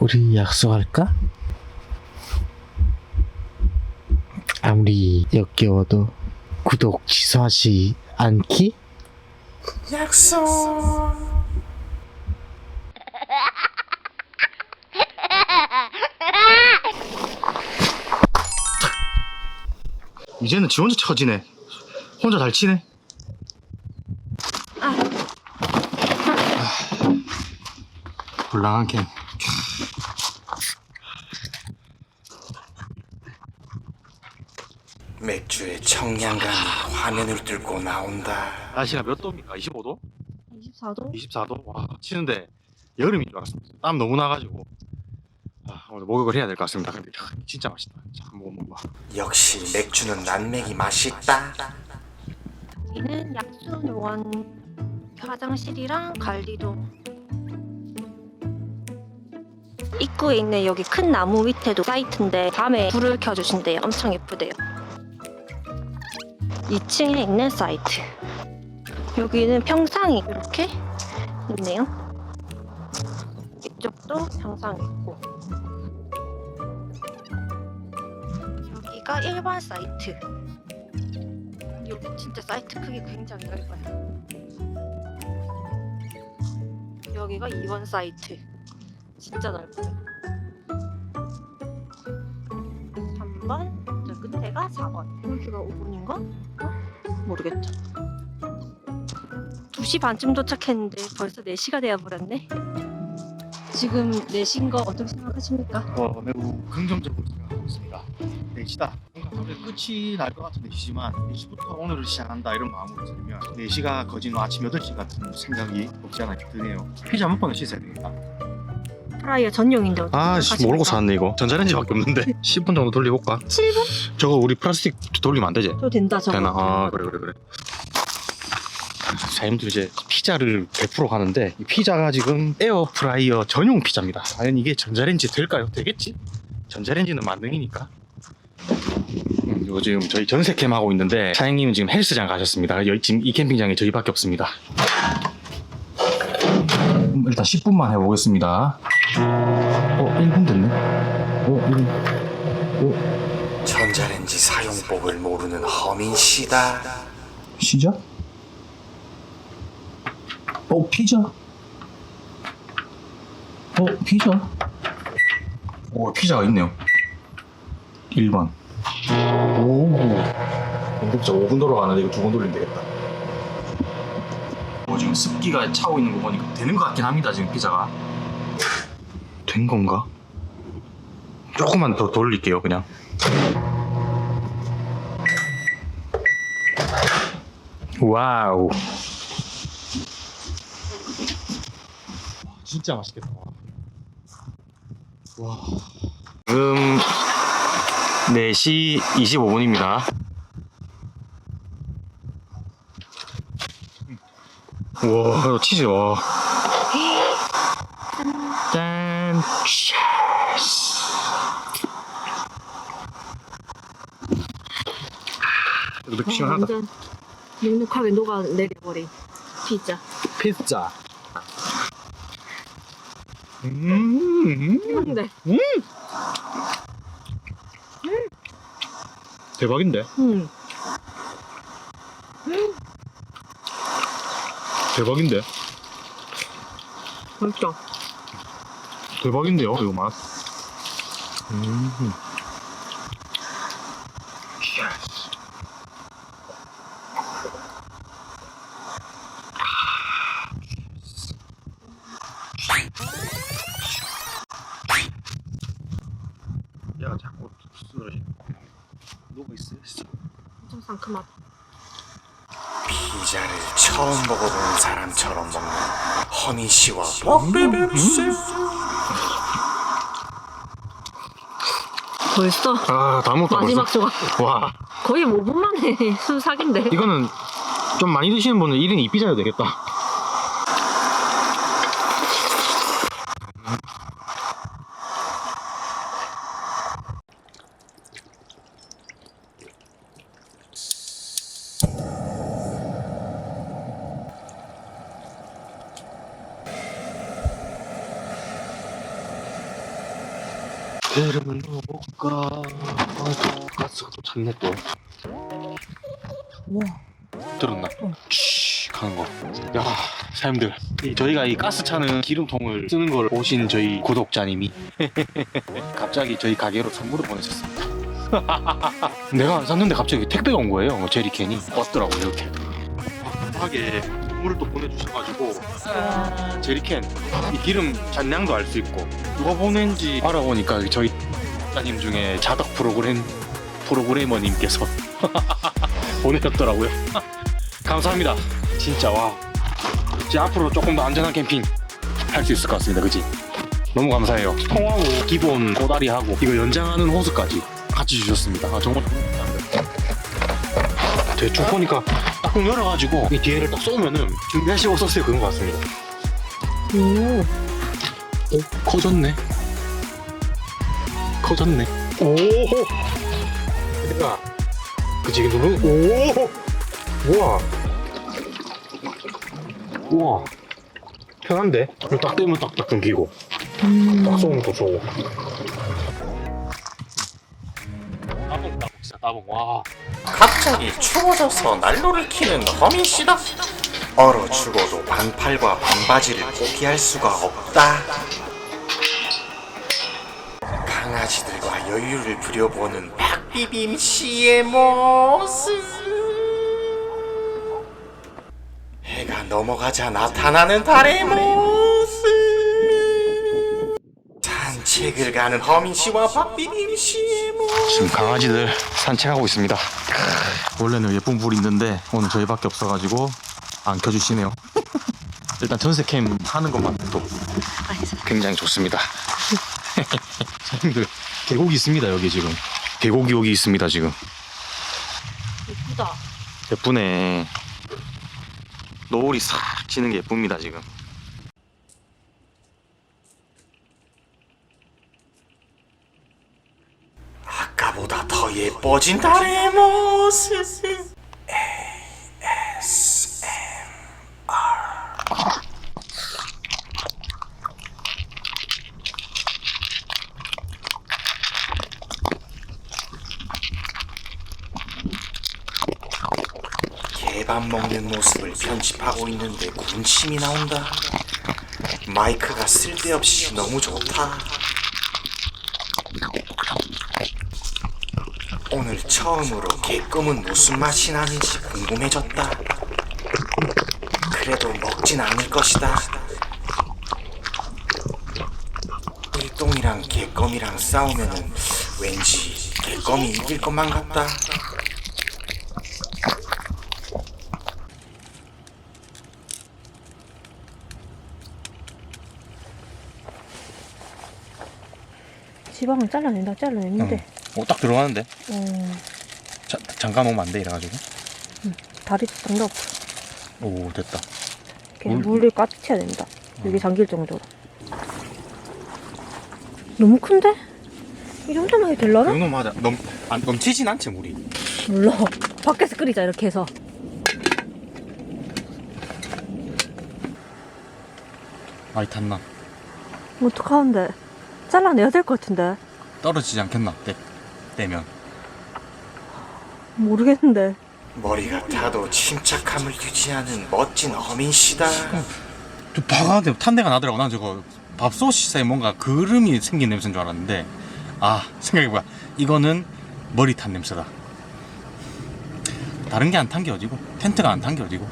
우리 약속할까? 아무리 역겨워도 구독 취소하지 않기? 약속. 이제는 지 혼자 쳐지네. 혼자 잘 치네. 아. 불량한 캠. 맥주의 청량감이 화면을 뚫고 나온다. 날씨가 몇 도입니까? 25도? 24도? 24도? 와, 치는데 여름인 줄 알았습니다. 땀 너무 나가지고. 아, 오늘 목욕을 해야 될 것 같습니다. 근데 야, 진짜 맛있다. 자, 한번 먹어봐. 역시 맥주는 난맥이 맛있다. 여기는 약수노원 화장실이랑 관리동 입구에 있는 여기 큰 나무 밑에도 사이트인데 밤에 불을 켜주신대요 엄청 예쁘대요 2층에 있는 사이트 여기는 평상이 이렇게 있네요 이쪽도 평상 있고 여기가 일반 사이트 여기 진짜 사이트 크기 굉장히 넓어요. 여기가 2번 사이트. 진짜 넓어요. 3번, 저 끝에가 4번. 여기가 5번인가? 모르겠다. 2시 반쯤 도착했는데 벌써 4시가 되어버렸네. 지금 4시인 거 어떻게 생각하십니까? 어, 매우 긍정적으로 생각하고 있습니다. 내시다. 뭔가 오늘 끝이 날 것 같은 내시지만 내시부터 오늘을 시작한다 이런 마음으로 들으면 내시가 거진 아침 8시 같은 생각이 없지 않아 드네요. 피자 몇 번을 씻어야 되겠다. 프라이어 전용인데 어떻게 아, 씨, 생각하십니까? 모르고 샀네 이거. 전자레인지밖에 없는데 10분 정도 돌려볼까? 7분? 저거 우리 플라스틱 돌리면 안 되지? 저 된다 저거. 되나? 아, 그래 그래 그래. 사장님들 이제 피자를 100% 하는데 이 피자가 지금 에어 프라이어 전용 피자입니다. 과연 이게 전자레인지 될까요? 되겠지? 전자레인지는 만능이니까. 음, 이거 지금 저희 전세 캠 하고 있는데 사장님은 지금 헬스장 가셨습니다. 여기 지금 이 캠핑장에 저희밖에 없습니다. 음, 일단 10분만 해보겠습니다. 어, 1분 됐네. 어, 1분. 전자레인지 사용법을 모르는 허민 씨다. 시작? 어, 피자? 어, 피자? 오, 피자가 있네요. 1번. 오. 공급자 5분 돌아가는데 이거 두 번 돌리면 되겠다. 어, 지금 습기가 차고 있는 거 보니까 되는 것 같긴 합니다, 지금 피자가. 된 건가? 조금만 더 돌릴게요, 그냥. 와우. 진짜 맛있겠다. 와. 지금 4시 25분입니다. 와, 치즈, 와. 짠. 치즈. 이거 시원하다. 완전 눅눅하게 녹아 내려버린 피자. 피자. 음, 근데 대박인데? 음, 대박인데? 맛있다. 대박인데요, 이거 맛. 음. 야, 자꾸 쓰러지. 누가 있어? 엄청 상큼하다. 피자를 처음 사람처럼 먹는 허민 씨와 먹배베르스. 벌써 아, 다 먹다 마지막 벌써. 조각. 와, 거의 5분 만에 순삭인데. 이거는 좀 많이 드시는 분은 1인 2피자여도 되겠다. 가스가 또. 우와. 들었나? 치 가는 거. 야. 이 저희가 이 가스 차는 기름통을 쓰는 걸 보신 저희 구독자님이 갑자기 저희 가게로 선물을 보내셨습니다. 내가 안 샀는데 갑자기 택배가 온 거예요. 뭐 제리캔이 왔더라고 이렇게. 하게 선물을 또 보내주셔가지고 제리캔 이 기름 잔량도 알 수 있고 누가 보낸지 알아보니까 저희 따님 중에 자덕 프로그램 프로그래머님께서 보내셨더라고요. 감사합니다. 진짜 와. 이제 앞으로 조금 더 안전한 캠핑 할 수 있을 것 같습니다. 그지? 너무 감사해요. 통하고 기본 꼬다리하고 이거 연장하는 호스까지 같이 주셨습니다. 아, 정말 감사합니다. 대충 보니까 딱 열어가지고 이 뒤에를 딱 쏘면은 준비하시고 썼어요 그런 것 같습니다. 오. 오, 커졌네. 커졌네. 오, 그러니까 그치 이게 누르. 오, 우와, 우와, 편한데? 이거 딱 떼면 딱딱 끊기고, 딱 쏘면 또 쏘고. 따봉 따봉 진짜 따봉 와. 갑자기 추워져서 난로를 켜는 허민씨다 얼어 죽어도 반팔과 반바지를 포기할 수가 없다 강아지들과 여유를 부려보는 박 비빔 씨의 모습 해가 넘어가자 나타나는 달의 모습 산책을 가는 허민 씨와 박비빔 씨의 모습 지금 강아지들 산책하고 있습니다. 원래는 예쁜 불이 있는데 오늘 저희밖에 없어가지고 안 켜주시네요. 일단 전세캠 하는 것만 해도 굉장히 좋습니다. 사장님들 계곡이 있습니다 여기 지금. 계곡이 여기 있습니다 지금. 예쁘다. 예쁘네. 노을이 싹 지는 게 예쁩니다 지금. 아까보다 더 예뻐진 달의 모습 밥 먹는 모습을 편집하고 있는데 군침이 나온다 마이크가 쓸데없이 너무 좋다 오늘 처음으로 개껌은 무슨 맛이 나는지 궁금해졌다. 그래도 먹진 않을 것이다. 일동이랑 개껌이랑 싸우면은 왠지 개껌이 이길 것만 같다. 지방은 잘라낸다 잘라냈는데. 어, 딱 들어가는데? 어. 자, 잠깐 오면 안 돼 이래가지고. 다리 장갑. 오 됐다. 물- 물을 꽉 채야 된다. 여기 잠길 정도로. 너무 큰데? 이 정도만 해도 될라나? 정도 맞아. 넘, 안, 넘치진 않지 물이. 몰라. 밖에서 끓이자 이렇게 해서. 많이 탔나? 어떡하는데? 잘라내야 될 것 같은데. 떨어지지 않겠나? 떼, 떼면. 모르겠는데. 머리가 타도 침착함을 유지하는 멋진 어민 씨다. 저 바가는데 탄내가 나더라고. 난 저거 밥솥에 뭔가 그름이 생긴 냄새인 줄 알았는데 아 생각해보야 이거는 머리 탄 냄새다. 다른 게안 당겨지고 텐트가 안 당겨지고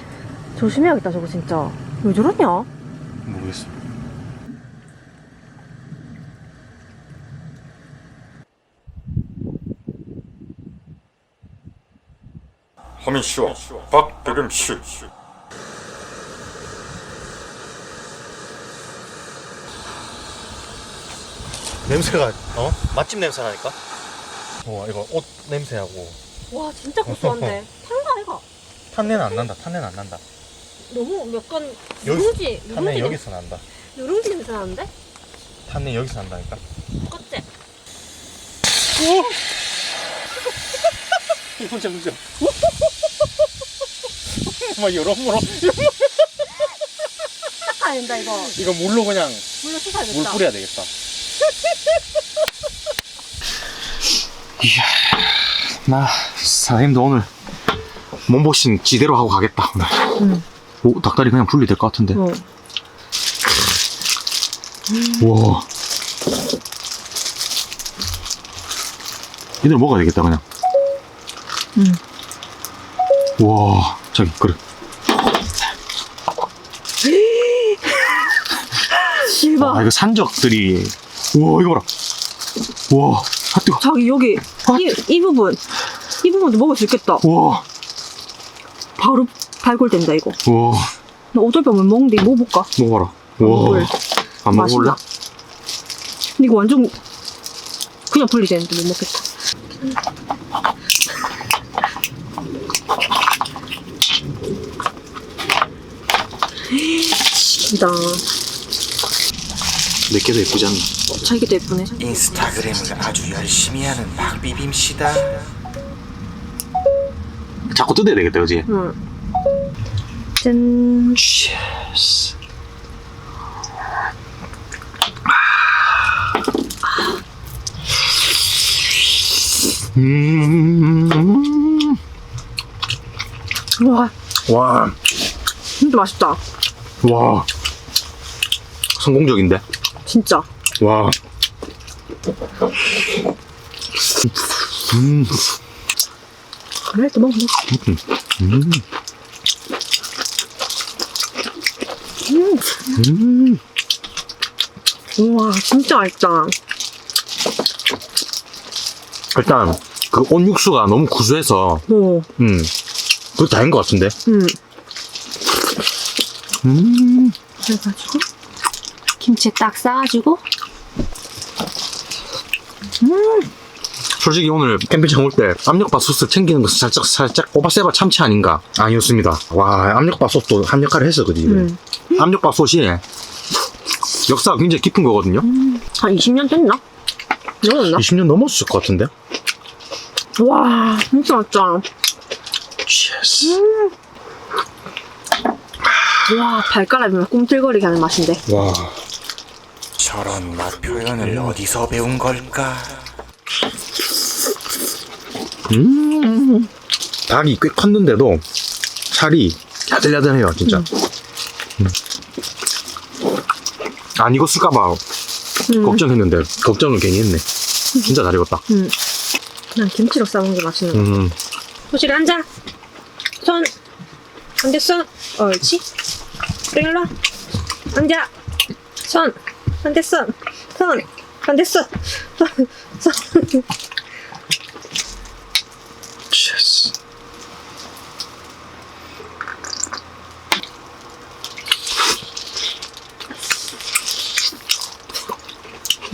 조심해야겠다 저거 진짜. 왜 저러냐? 모르겠어. 허민 씨와 박대금 씨. 냄새가 어 맛집 냄새 나니까. 와 이거 옷 냄새하고 와 진짜 고소한데. 탄거 아이가? 탄내는 안 난다. 탄내는 안 난다. 너무 약간 여기- 누룽지 탄내 누룽지 여기서 난다. 누룽지 냄새 나는데? 탄내 여기서 난다니까. 껍질. 진짜 진짜. 막 여러모로 닦아야 된다 이거. 이거 물로 그냥 물로 씻어야겠다. 물 뿌려야 되겠다. 이야, 나 사장님도 오늘 몸보신 지대로 하고 가겠다 오늘. 응. 오, 닭다리 그냥 분리 될 것 같은데. 어. 와. 이대로 먹어야 되겠다 그냥. 응. 와, 저기 그래. 대박. 아 이거 산적들이. 와 이거 봐라. 와, 아 뜨거. 자기 여기 아. 이, 이 부분 이 부분도 먹을 수 있겠다. 와, 바로 발골된다 이거. 와, 나 오돌뼈만 먹는데 이거 먹어볼까? 먹어봐라. 먹어볼래. 와, 안 먹어볼래? 맛있나? 근데 이거 완전 그냥 분리되는데 못 먹겠다. 이다. 내게도 예쁘지 않나? 자기도 예쁘네. 인스타그램을 아주 열심히 하는 박비빔 씨다. 자꾸 뜯어야 되겠다, 그지? 응. 짠. Cheers. 음, 와, 와, 진짜 맛있다. 와, 성공적인데? 진짜. 와, 음, 그래, 또 먹어. 음, 음. 우와, 진짜 맛있다. 일단 그 온육수가 너무 구수해서, 오, 음, 그거 다인 것 같은데? 음. 음, 그래가지고 김치 딱 싸가지고 솔직히 오늘 캠핑장 올 때 압력밥 소스 챙기는 거 살짝 살짝 꼬바세바 참치 아닌가? 아니었습니다. 와 압력밥 소스도 한 역할을 했어 그지? 음. 압력밥 소스이 역사가 굉장히 깊은 거거든요. 한 20년 됐나? 넘었나? 20년 넘었을 것 같은데. 와, 진짜 맛있다. Cheers. 와, 발가락이면 꿈틀거리게 하는 맛인데. 와 저런 맛 표현을 어디서 배운 걸까? 음. 닭이 꽤 컸는데도 살이 야들야들해요 진짜. 음. 안 익었을까봐 음. 걱정했는데 걱정을 괜히 했네. 진짜 잘 익었다. 음. 난 김치로 싸먹는 게 맛있는 거. 음. 호실이 앉아. 손. 손. 옳지. 일로 와. 앉아. 손. 안돼 손. 손. 안돼 손. 손. 손. Cheers.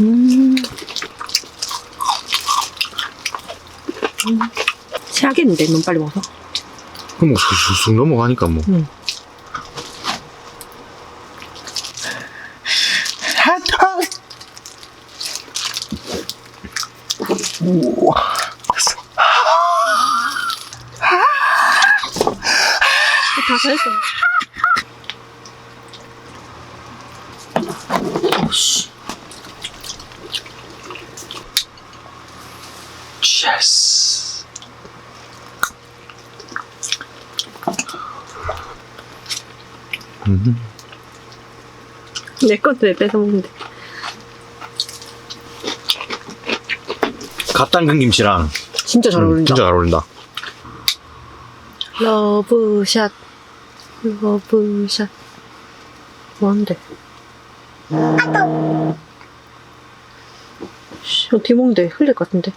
음. 음. 체하겠는데 너무 빨리 먹어서. 그럼 뭐 쑥쑥 넘어가니까 뭐. 응. 다 잘했어. Cheers. 음. 내 것도 왜 뺏어 먹는데. 갓 담근 김치랑 진짜 잘 음, 어울린다. 진짜 잘 어울린다. 러브샷. 러브샷. 뭔데? 씨, 어떻게 먹는데? 흘릴 것 같은데.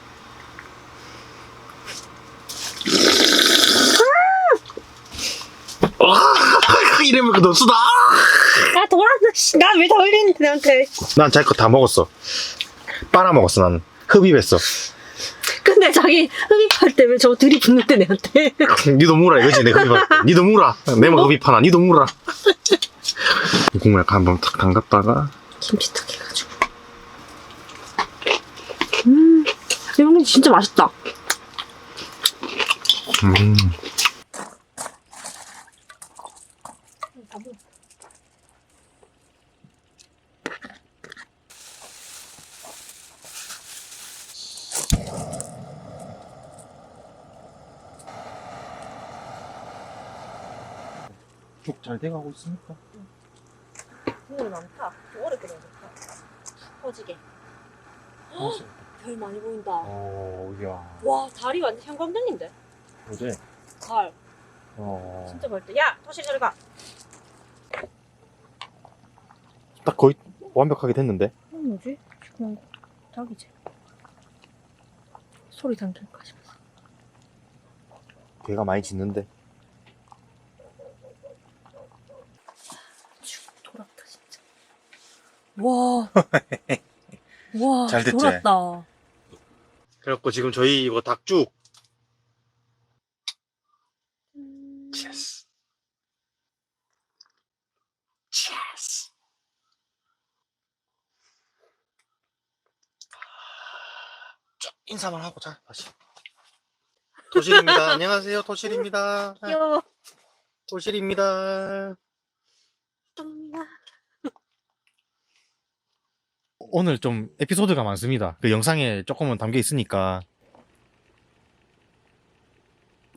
이러면 그 너수다. 아, 돌았나, 씨. 나왜다 흘리는데, 나한테. 난 자기 거 다 먹었어. 빨아 먹었어 난. 흡입했어. 근데 자기 흡입할 때 왜 저거 들이붓는데, 내한테. 니도 물어 이거지 내 흡입할 때. 니도 물어. 내만 흡입하나. 니도 물어. 이 국물 약간 한번 탁 담갔다가 김치탕 해가지고. 음, 이런 게 진짜 맛있다. 음. 잘 돼가고 있습니까? 국물 많다. 오래 끓여야 좋다. 터지게. 별 많이 보인다. 어, 이야. 와 다리 완전 형광등인데. 어제, 갈 어. 진짜 멀다. 야 토시 저리 가. 딱 거의 완벽하게 됐는데? 어, 뭐지? 거. 닭이지. 소리 담길까 싶었어. 개가 많이 짖는데. 쭉 돌았다 진짜. 와. 와. 잘 됐지? 돌았다. 그래갖고 지금 저희 이거 닭죽. 체스. 체스. 쫙 인사만 하고 자, 다시. 토실입니다. 안녕하세요. 토실입니다. 귀여워. 토실입니다. 똥이야. 오늘 좀 에피소드가 많습니다. 그 영상에 조금은 담겨 있으니까.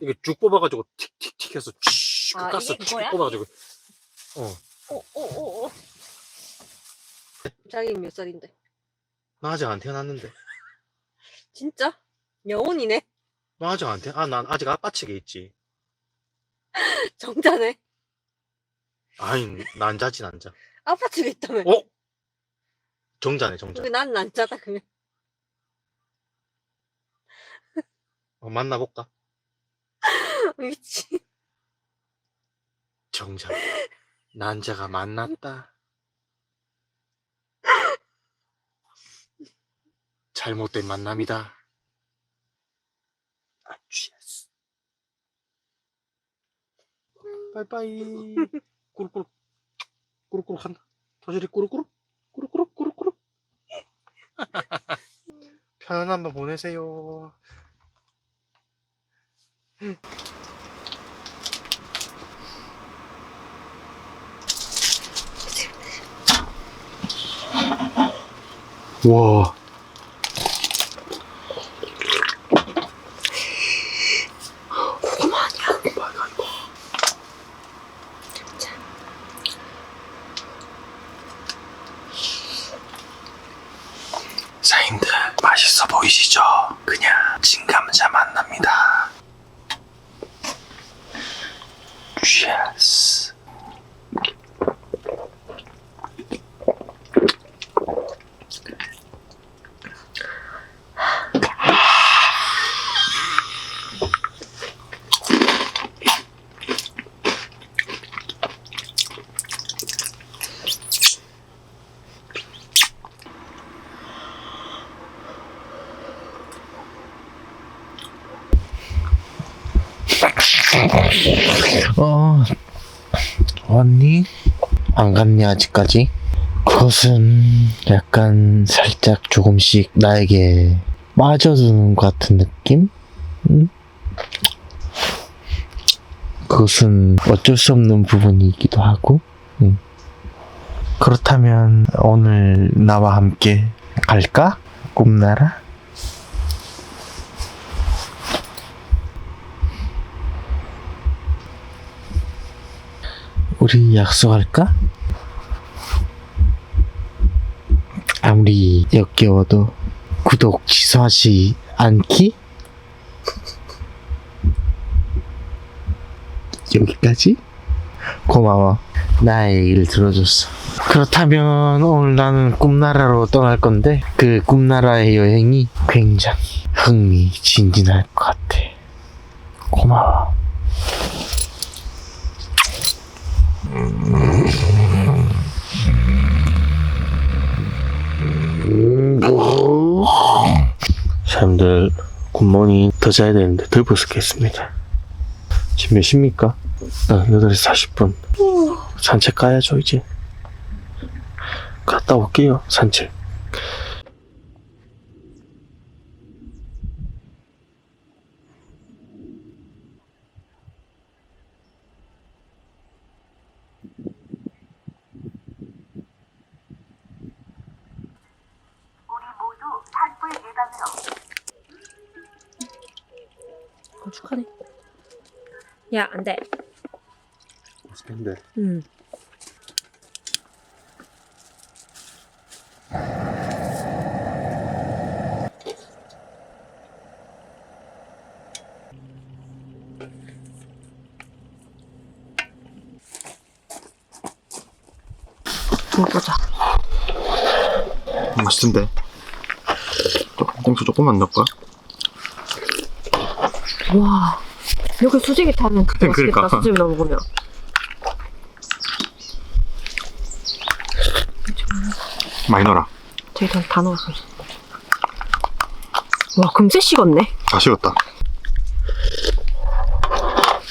이게 쭉 뽑아가지고 틱틱틱 해서 쭉 아, 가스 이게 쭉 그거야? 뽑아가지고. 오오오오. 자기 몇 살인데? 나 아직 안 태어났는데. 진짜? 여운이네. 나 아직 안 태, 아, 난 아직 아빠 측에 있지. 정자네. 아니, 난자지, 난자. 아파트에 있다며. 어? 정자네, 정자. 왜난 난자다 그러면. 어, 만나볼까? 미친. 정자. 난자가 만났다. 잘못된 만남이다. 아, 취했어. 빠이빠이. 꾸룩꾸룩. 꾸룩꾸룩 한다. 도저리 꾸룩꾸룩. 꾸룩꾸룩, 꾸룩꾸룩. 편안한 밤 보내세요. 와. 고구마 아니야? 고구마가 이거. 사인들 맛있어 보이시죠? 그냥 진감자 맛납니다. Cheers. 어, 왔니? 안 갔니, 아직까지? 그것은 약간 살짝 조금씩 나에게 빠져드는 것 같은 느낌? 응? 그것은 어쩔 수 없는 부분이기도 하고, 응. 그렇다면 오늘 나와 함께 갈까? 꿈나라? 우리 약속할까? 아무리 역겨워도 구독 취소하지 않기? 여기까지? 고마워. 나의 얘기를 들어줬어. 그렇다면 오늘 나는 꿈나라로 떠날 건데 그 꿈나라의 여행이 굉장히 흥미진진할 것 같아. 고마워. 사람들 굿모닝 더 자야 되는데 덜 벗었겠습니다. 지금 몇 시입니까? 어, 8시 40분. 산책 가야죠 이제. 갔다 올게요 산책 건축하네. 야, 안 돼. 근데 응. 먹어보자. 맛있던데. 조금 땡수 조금만 넣을까? 와. 여기 수제비 타면 진짜 맛있겠다. 그러니까. 수제비 넣어 먹으면. 많이 넣어라. 저기 다, 다 넣었어. 와, 금세 식었네. 다 식었다.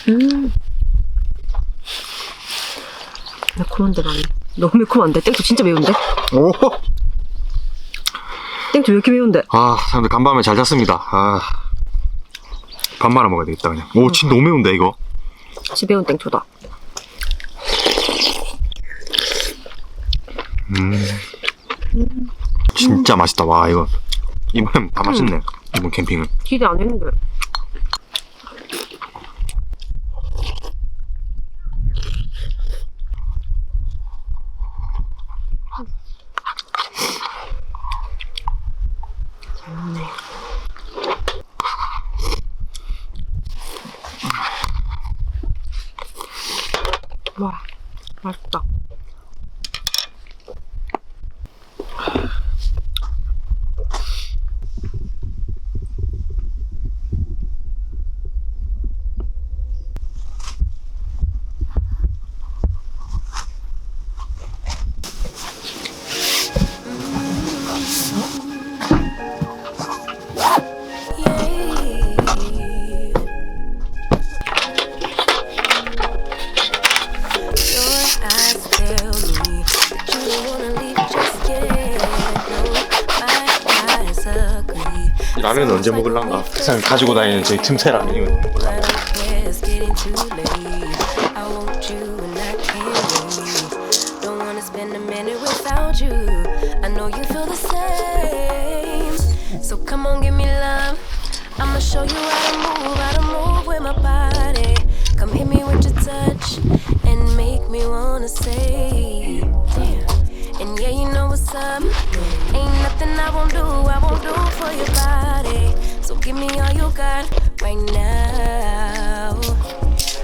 음. 매콤한데 많이. 너무 매콤한데? 땡초 진짜 매운데? 오! 땡초 왜 이렇게 매운데? 아, 사람들 간밤에 잘 잤습니다. 아. 밥 말아 먹어야 되겠다, 그냥. 오, 진짜 너무 매운데, 이거. 진짜 매운 땡초다. 음. 진짜 맛있다, 와, 이거. 이번엔 다 맛있네, 이번 캠핑은. 기대 안 했는데. 잘 먹네. 와, 맛있다. 라면 언제 먹을란가? 항상 가지고 다니는 저희 틈새 라면이거든요. But I don't care, it's getting too late. I want you and I can't wait. Don't wanna spend a minute without you. I know you feel the same. So come on, give me love. I'ma show you how to move, how to move with my body. Come hit me with your touch and make me wanna say, damn. And yeah, you know what's up. Ain't nothing I won't do, I won't do for your body. Give me all you got right now.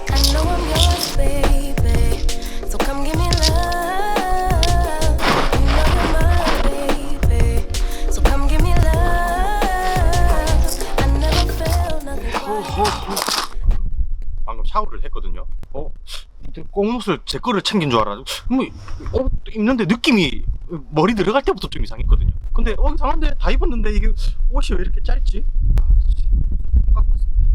I know I'm yours, baby. So come give me love. You know you're mine, baby. So come give me love. I never felt nothing quite. 방금 샤워를 했거든요. 어? 꽁옷을 제 거를 챙긴 줄 알아. 뭐, 어, 입는데 느낌이 머리 들어갈 때부터 좀 이상했거든요. 근데 어 이상한데 다 입었는데 이게 옷이 왜 이렇게 짧지? 아, 씨, 잘못 갖고 왔습니다.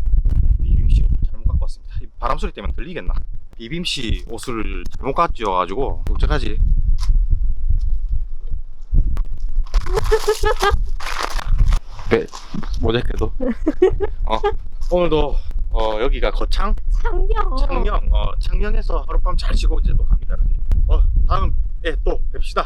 비빔 씨 옷을 잘못 갖고 왔습니다. 이 바람 소리 때문에 들리겠나? 비빔 씨 옷을 잘못 가져와가지고 어떡하지? 네, 모자이크도. 어, 오늘도 어, 여기가 거창 창녕. 창녕 어, 창녕에서 하룻밤 잘 쉬고 이제 또 갑니다. 어, 다음에 또 뵙시다.